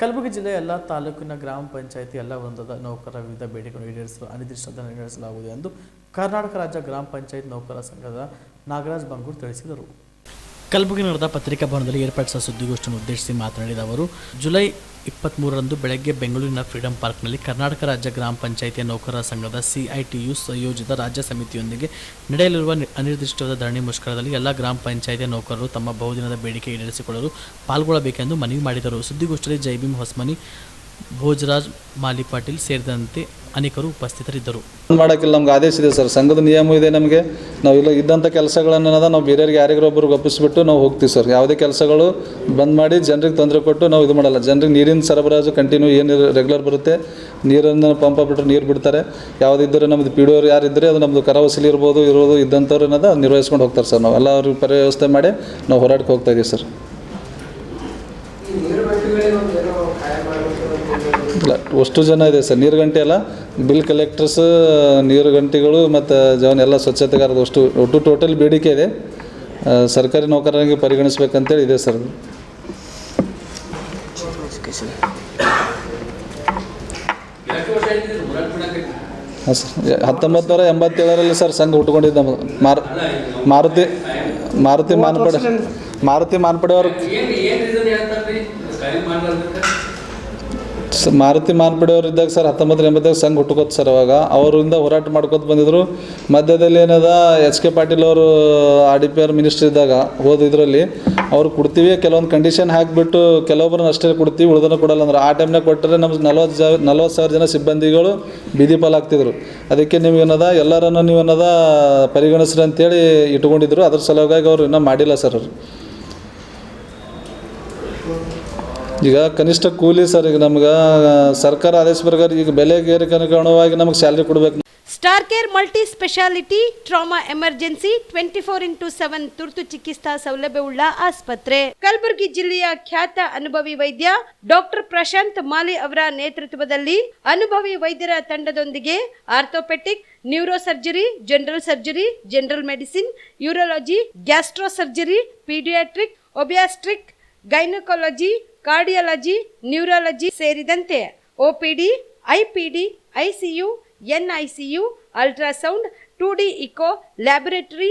ಕಲಬುರಗಿ ಜಿಲ್ಲೆಯ ಎಲ್ಲ ತಾಲೂಕಿನ ಗ್ರಾಮ ಪಂಚಾಯಿತಿ ಎಲ್ಲ ವೃಂದದ ನೌಕರರ ವಿವಿಧ ಬೇಡಿಕೆಗಳನ್ನು ಈಡೇರಿಸಲು ಅನಿರ್ದಿಷ್ಟ ಈಡೇರಿಸಲಾಗುವುದು ಎಂದು ಕರ್ನಾಟಕ ರಾಜ್ಯ ಗ್ರಾಮ ಪಂಚಾಯತ್ ನೌಕರರ ಸಂಘದ ನಾಗರಾಜ್ ಬಂಗೂರ್ ತಿಳಿಸಿದರು. ಕಲಬುರಗಿ ನಗರದ ಪತ್ರಿಕಾ ಭವನದಲ್ಲಿ ಏರ್ಪಡಿಸಿದ ಸುದ್ದಿಗೋಷ್ಠಿಯನ್ನು ಉದ್ದೇಶಿಸಿ ಮಾತನಾಡಿದ ಅವರು, ಜುಲೈ ಇಪ್ಪತ್ತ್ಮೂರರಂದು ಬೆಳಗ್ಗೆ ಬೆಂಗಳೂರಿನ ಫ್ರೀಡಂ ಪಾರ್ಕ್ನಲ್ಲಿ ಕರ್ನಾಟಕ ರಾಜ್ಯ ಗ್ರಾಮ ಪಂಚಾಯಿತಿಯ ನೌಕರರ ಸಂಘದ ಸಿಐಟಿಯು ಸಂಯೋಜಿತ ರಾಜ್ಯ ಸಮಿತಿಯೊಂದಿಗೆ ನಡೆಯಲಿರುವ ಅನಿರ್ದಿಷ್ಟವಾದ ಧರಣಿ ಮುಷ್ಕರದಲ್ಲಿ ಎಲ್ಲ ಗ್ರಾಮ ಪಂಚಾಯಿತಿಯ ನೌಕರರು ತಮ್ಮ ಬಹುದಿನದ ಬೇಡಿಕೆ ಈಡೇರಿಸಿಕೊಳ್ಳಲು ಪಾಲ್ಗೊಳ್ಳಬೇಕೆಂದು ಮನವಿ ಮಾಡಿದರು. ಸುದ್ದಿಗೋಷ್ಠಿಯಲ್ಲಿ ಜೈಭೀಮ್ ಹೊಸ್ಮನಿ ಭೋಜರಾಜ್, ಮಾಲಿ ಪಾಟೀಲ್ ಸೇರಿದಂತೆ ಅನೇಕರು ಉಪಸ್ಥಿತರಿದ್ದರು. ಮಾಡೋಕ್ಕಿಲ್ಲ, ನಮ್ಗೆ ಆದೇಶ ಇದೆ ಸರ್. ಸಂಘದ ನಿಯಮ ಇದೆ ನಮಗೆ. ನಾವು ಇಲ್ಲ ಇದ್ದಂಥ ಕೆಲಸಗಳನ್ನದ ನಾವು ಬೇರೆಯವ್ರಿಗೆ ಯಾರಿಗೊಬ್ಬರು ಒಪ್ಪಿಸ್ಬಿಟ್ಟು ನಾವು ಹೋಗ್ತೀವಿ ಸರ್. ಯಾವುದೇ ಕೆಲಸಗಳು ಬಂದ್ ಮಾಡಿ ಜನರಿಗೆ ತೊಂದರೆ ಕೊಟ್ಟು ನಾವು ಇದು ಮಾಡಲ್ಲ. ಜನರಿಗೆ ನೀರಿನ ಸರಬರಾಜು ಕಂಟಿನ್ಯೂ ಏನು ರೆಗ್ಯುಲರ್ ಬರುತ್ತೆ. ನೀರನ್ನು ಪಂಪ್ ಬಿಟ್ಟರೆ ನೀರು ಬಿಡ್ತಾರೆ. ಯಾವುದಿದ್ದರೆ ನಮ್ಮದು ಪಿ ಡಿ ಅವ್ರು ಯಾರಿದ್ದರೆ ಅದು ನಮ್ಮದು ಕರವಸಲಿ ಇರ್ಬೋದು ಇರ್ಬೋದು ಇದ್ದಂಥವ್ರು ಏನದ ನಿರ್ವಹಿಸ್ಕೊಂಡು ಹೋಗ್ತಾರೆ ಸರ್. ನಾವು ಎಲ್ಲ ಅವ್ರಿಗೆ ವ್ಯವಸ್ಥೆ ಮಾಡಿ ನಾವು ಹೋರಾಟಕ್ಕೆ ಹೋಗ್ತಾ ಇದೀವಿ ಸರ್. ಇಲ್ಲ ಅಷ್ಟು ಜನ ಇದೆ ಸರ್. ನೀರು ಗಂಟೆ ಅಲ್ಲ ಬಿಲ್ ಕಲೆಕ್ಟರ್ಸ್ ನೀರು ಗಂಟೆಗಳು ಮತ್ತು ಜವನ್ ಎಲ್ಲ ಸ್ವಚ್ಛತೆಗಾರದು ಅಷ್ಟು ಒಟ್ಟು ಟೋಟಲ್ ಬೇಡಿಕೆ ಇದೆ. ಸರ್ಕಾರಿ ನೌಕರರಿಗೆ ಪರಿಗಣಿಸ್ಬೇಕಂತೇಳಿ ಇದೆ ಸರ್. ಹಾಂ ಸರ್. ಹತ್ತೊಂಬತ್ತು ನೂರ ಎಂಬತ್ತೇಳರಲ್ಲಿ ಸರ್ ಸಂಘ ಹುಟ್ಕೊಂಡಿದ್ದ ಮಾರು ಮಾರುತಿ ಮಾರುತಿ ಮಾನ್ಪಡೆ ಮಾರುತಿ ಮಾನ್ಪಡೆ ಅವರು ಮಾರುತಿ ಮಾನ್ಪಡೆ ಅವ್ರು ಇದ್ದಾಗ ಸರ್ ಹತ್ತೊಂಬತ್ತು ಎಂಬತ್ತಾಗ ಸಂಘ ಹುಟ್ಟುಕೋತ್ ಸರ್ ಅವಾಗ. ಅವರಿಂದ ಹೋರಾಟ ಮಾಡ್ಕೋತ ಬಂದಿದ್ರು. ಮಧ್ಯದಲ್ಲಿ ಏನದ, ಎಚ್ ಕೆ ಪಾಟೀಲ್ ಅವರು, R D P R minister ಇದ್ದಾಗ ಹೋದ ಇದರಲ್ಲಿ. ಅವ್ರು ಕೊಡ್ತೀವಿ, ಕೆಲವೊಂದು ಕಂಡೀಷನ್ ಹಾಕಿಬಿಟ್ಟು ಕೆಲವೊಬ್ಬರನ್ನ ಅಷ್ಟೇ ಕೊಡ್ತೀವಿ ಉಳ್ದನ ಕೊಡಲ್ಲ ಅಂದ್ರೆ. ಆ ಟೈಮ್ನಾಗ ಕೊಟ್ಟರೆ ನಮ್ಮ ನಲ್ವತ್ತು ಜ ನಲ್ವತ್ತು ಸಾವಿರ ಜನ ಸಿಬ್ಬಂದಿಗಳು ಬೀದಿ ಪಾಲಾಗ್ತಿದ್ರು. ಅದಕ್ಕೆ ನೀವೇನದ ಎಲ್ಲರನ್ನು ನೀವೇನದ ಪರಿಗಣಿಸ್ರಿ ಅಂತೇಳಿ ಇಟ್ಕೊಂಡಿದ್ರು. ಅದ್ರ ಸಲುವಾಗಿ ಅವ್ರು ಇನ್ನೂ ಮಾಡಿಲ್ಲ ಸರ್ ಅವರು. ಈಗ ಕನಿಷ್ಠ ಕೂಲಿ ಸರ್, ಈಗ ನಮ್ಗೆ ಸರ್ಕಾರ ಆದೇಶ ಪ್ರಕಾರ ಈಗ ಬೆಲೆ ನಮಗೆ ಸ್ಯಾಲ್ರಿ ಕೊಡಬೇಕು. Star care multi speciality trauma emergency twenty four into seven ತುರ್ತು ಚಿಕಿತ್ಸಾ ಸೌಲಭ್ಯವುಳ್ಳ ಆಸ್ಪತ್ರೆ. ಕಲಬುರಗಿ ಜಿಲ್ಲೆಯ ಖ್ಯಾತ ಅನುಭವಿ ವೈದ್ಯ ಡಾಕ್ಟರ್ ಪ್ರಶಾಂತ್ ಮಾಲಿ ಅವರ ನೇತೃತ್ವದಲ್ಲಿ ಅನುಭವಿ ವೈದ್ಯರ ತಂಡದೊಂದಿಗೆ orthopaedic neuro surgery general surgery, general medicine, urology gastro surgery paediatric, obstetric gynaecology cardiology neurology ಸೇರಿದಂತೆ OPD IPD ICU NICU ultrasound two D echo laboratory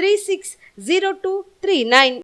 360239